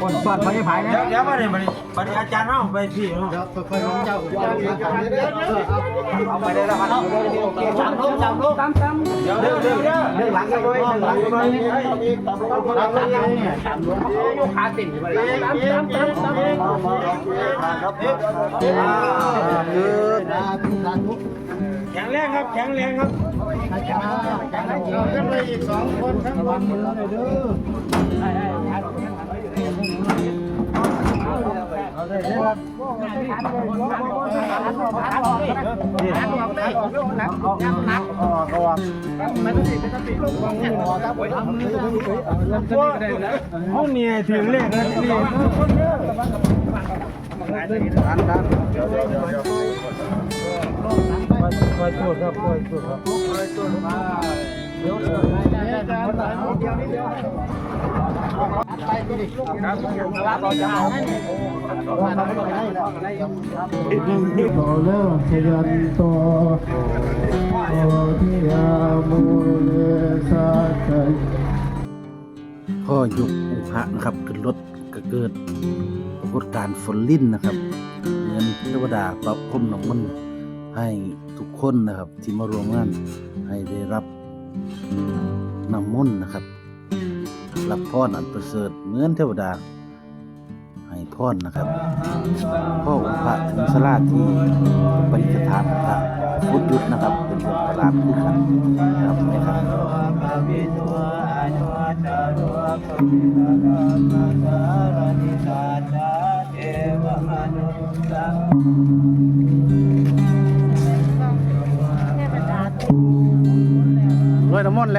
คนสอดไปให้ภายนะเดี๋ยวเดี๋ยวมาเนี่ยมาเนี่ยมาเนี่ยอาจารย์เอาไปพี่เนาะเอาไปได้แล้วครับจำลูกจำลูกจำจำเดี๋ยวเดี๋ยวเดี๋ยวเดี๋ยวหลังกันด้วยหลังกันด้วยจำลูกยกขาติ่งไปเลยจำจำจำจำแข็งแรงครับแข็งแรงครับ ขึ้นไปอีกสองคนข้างบนมือเลยเด้อห้องนี้ถึงเลขนะนี่ คอยตรวจครับคอยตรวจครับต่อเรื่องพยันโตโอทิยามุเลสัตยพ่อยกองค์พระนะครับขึ้นรถก็เกิดปรากฏการณ์ฝนลิ่นนะครับเงินเทวดาปรับพรมน้ำมันต์ให้ ทุกคนนะครับที่มารวมงานให้ได้รับน้ำมนต์นะครับ รับพรอันประเสริฐเหมือนเทวดา ให้พรนะครับพ่อองพระถึงสลาที่ปฏิสถานพระพุทธยุทธนะครับ เป็นเรื่องประหลาดคือกันครับนะครับ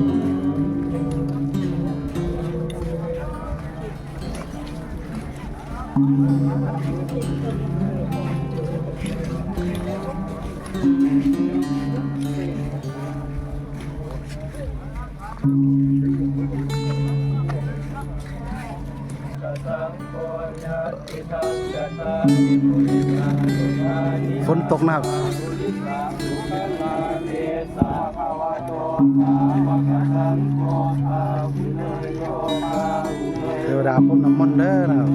Thank you. ฝนตกหนักเทวดาพ่นน้ำมนต์เด้อนะครับ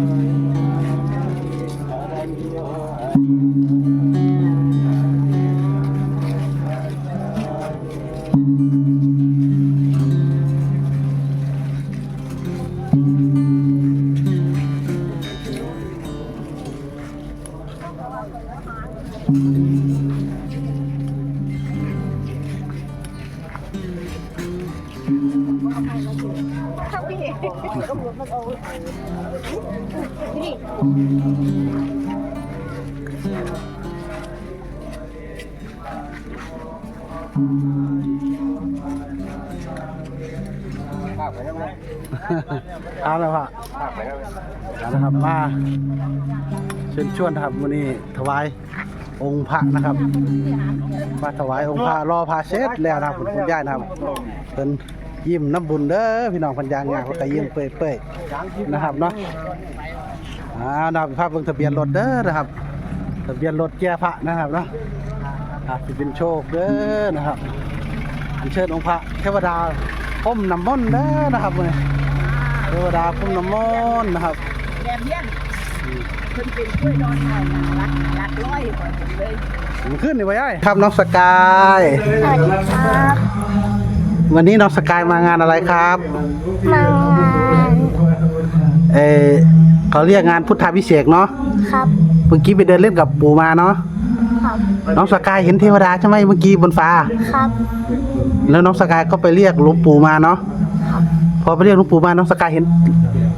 เอาแล้วพ่อเอาละครับมาเชิญชวนนะครับวันนี้ถวายองค์พระนะครับมาถวายองค์พระรอพระเช็ดแล้วนะครับคุณย่ายนะครับเป็น ยิ้มน้ำบุญเด้อพี่น้องพันยางงานเขาก็ยิ้มเปื่อยๆนะครับเนาะอ่านะครับภาพเบิ่งทะเบียนรถเด้อนะครับทะเบียนรถแก่พระนะครับเนาะอะสิเป็นโชคเด้อนะครับอัญเชิญองค์พระเทวดาพ่มน้ำมนต์เด้อนะครับมื้อนี้เทวดาพ่มน้ำมนต์นะครับแดมเลี้ยนเพิ่นเป็นกล้วยดอนหน่อยนะรักรักร้อยกว่าผมเลยมันขึ้นนี่ไว้ยัยครับน้องสกายสวัสดีครับ วันนี้น้องสกายมางานอะไรครับมางานเออเขาเรียกงานพุทธาพิเศษกเนาะครับเมื่อกี้ไปเดินเล่นกับปู่มาเนาะครับน้องสกายเห็นเทวดาใช่ไหมเมื่อกี้บนฟ้า ครับแล้วน้องสกายก็ไปเรียกหลวงปู่มาเนาะพอไปเรียกหลวงปู่มาน้องสกายเห็น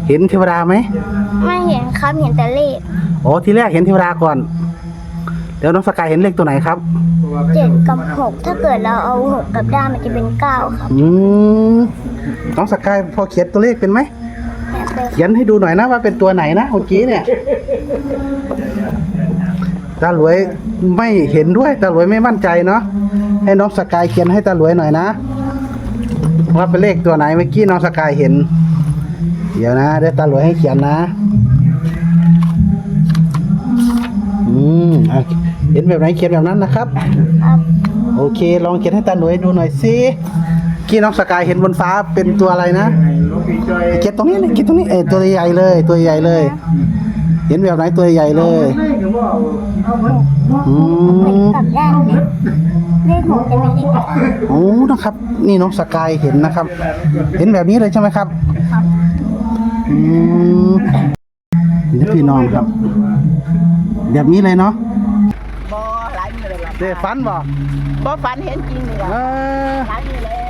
เห็นเทวดาไหมไม่เห็นครับเห็นแต่เลขโอ้ที่แรกเห็นเทวดาก่อน แล้วน้องสกายเห็นเลขตัวไหนครับห เจ็ดกับหกถ้าเกิดเราเอาหกกับด้านมันจะเป็นเก้าครับอืมน้องสกายพอเขียนตัวเลขเป็นไหมแบบเดิมเขียนให้ดูหน่อยนะว่าเป็นตัวไหนนะเมื่อกี้เนี่ยตาหลวยไม่เห็นด้วยตาหลวยไม่มั่นใจเนาะให้น้องสกายเขียนให้ตาหลวยหน่อยนะว่าเป็นเลขตัวไหนเมื่อกี้น้องสกายเห็น เดี๋ยวนะเดี๋ยวตาหลวยให้เขียนนะ แบบไหนเขียนแบบนั้นนะครับ ครับโอเค ลองเขียนให้ตาหน่วยดูหน่อยสิกี้น้องสกายเห็นบนฟ้าเป็นตัวอะไรนะเขียนตรงนี้เลยเขียนตรงนี้เออตัวใหญ่เลย ตัวใหญ่เลย เห็นแบบไหนตัวใหญ่เลยอืมกับด้านเนี่ยเลขหกจะเป็นเลขหกโอ้นะครับ นี่น้องสกายเห็นนะครับ เห็นแบบนี้เลยใช่ไหมครับครับอืมนี่พี่น้องครับ แบบนี้เลยเนาะ เลยล่ะเดฟันบ่บ่ฝันเห็นจริงนี่ล่ะเออหลายมือเลย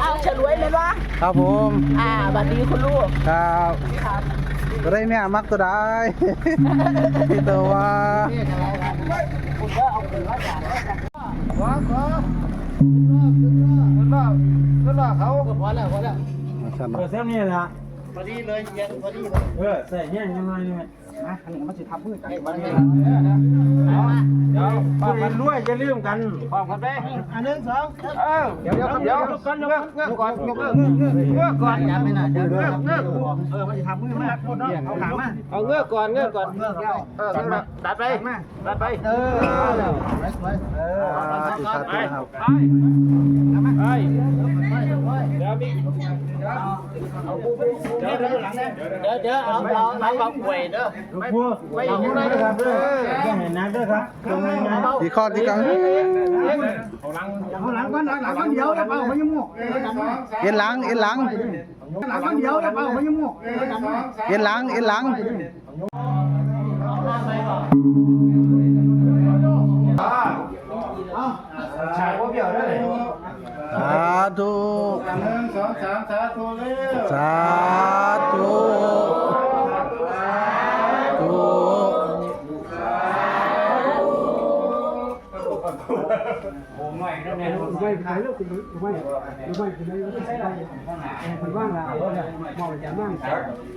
เอาฉลวยไหมวะครับผมอ่าบัดดีคุณลูกครับก็ได้แม่มักตัวได้พี่ตัวว่ามาสั่นเออเนาะเส้นนี้นะพอดีเลยเย็นพอดีเลยเออใส่แห้งยังไงนี่ไหมอันนี้มันสิทับมือกันเดี๋ยวป้ามันรวยจะลืมกันพร้อมกันไปอันหนึ่งสองเออเดี๋ยวเดี๋ยวเดี๋ยวก่อนเงือกเงือกก่อนเงือกเงือกเงือกก่อนเงือกเงือกเงือกเงือกเออมันจะทำมือมาเอาขามาเอาเงือกก่อนเงือกก่อนเงือกเออดัดไปดัดไปเออเออสิทับตัวนะครับไปเดี๋ยวมีเดี๋ยวเดี๋ยวหลังเดี๋ยวเดี๋ยวเอาเอาเอาเอาป่วยเด้อไม่ไม่ยังไงนะครับเด้อเห็นนะเด้อครับตรงนี้นะที่ข้อที่กังเอาหลังก่อนหลังก่อนเดี๋ยวจะเอาไปยังหมกเอ็นหลังเอ็นหลังหลังก่อนเดียวจะเอาไปยังหมกเอ็นหลังเอ็นหลังสาธุหนึ่งสองสามสาธุเลยสา ไม่ขายเรื่องคุณไม่ไม่คุณไม่ไม่ใช่ไรคุณว่างละเอามองอย่างมั่ง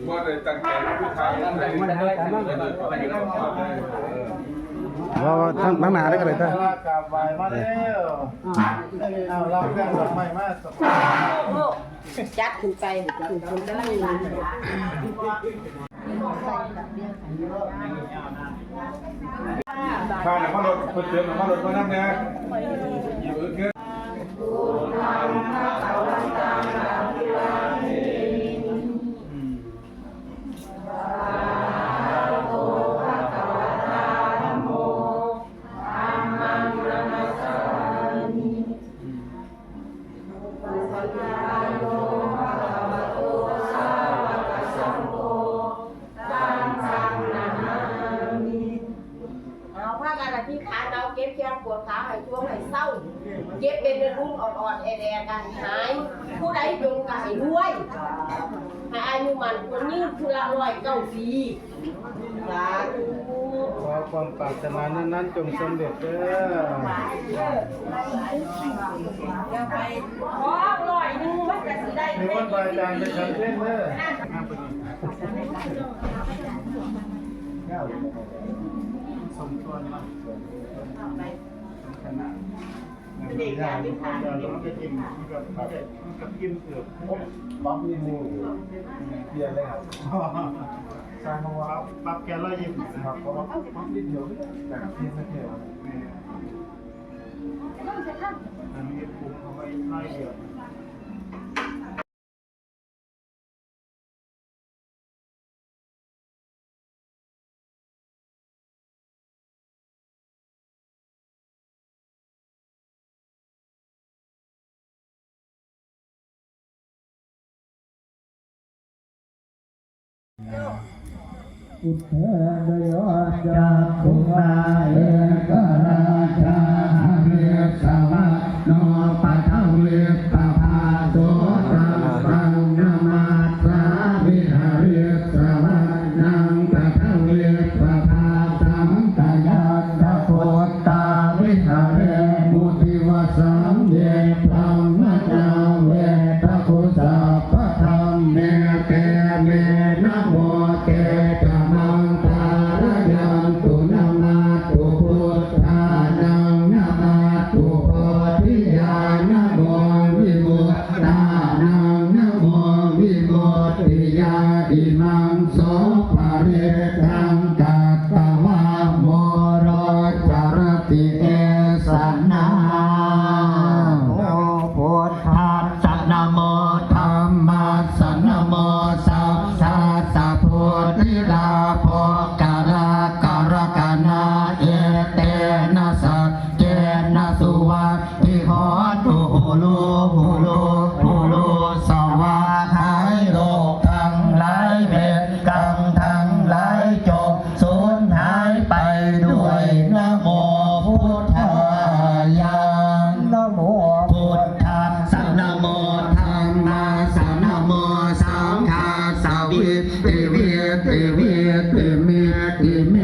ว่าเลยตั้งใจผู้ชางใจไม่ได้แต่มั่งว่าว่าทั้งทั้งหนาได้กันเลยท่านกราบไหว้มาแล้วเอาเราเรื่องดอกไม้มาสักจัดขึ้นไปคุณคุณกำลังข้าวหนังมารถคนเติมหนังมารถมานั่งนะ อนๆแอๆกันหาย ผู้ใดจงกายรวยให้อายุมันคนยืนคือละร้อยเก้าปีสาธุขอความปรารถนานั้นๆจงสำเร็จเด้อขอร้อยหนึงมันจะสิได้มีคนบริจาคไปทำเช่นเด้อ เด็กยากไปทานกับกินเกือบปั๊บนี่มูเปลี่ยนเลยครับสร้างว่าปั๊บแกร้อยยิ้มครับเพราะว่าปั๊บนิดเดียวแต่กับพี่ไม่เท่าอันนี้ปุ่มเอาไว้ร้อยเดียว อุทเทนโยจักขุมาคุณนา โลโหโลโหโลสวาหายโกทั้งหลายเบ็ดกรรทั้งหลายจบสูญหายไปด้วยนโมพุทธายานนโมพุทธาสันโมธรรมาสันโมสังฆาสวิตติเวติเวติเมติเม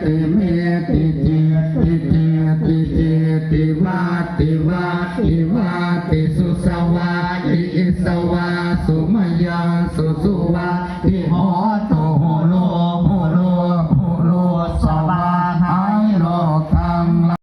ติเ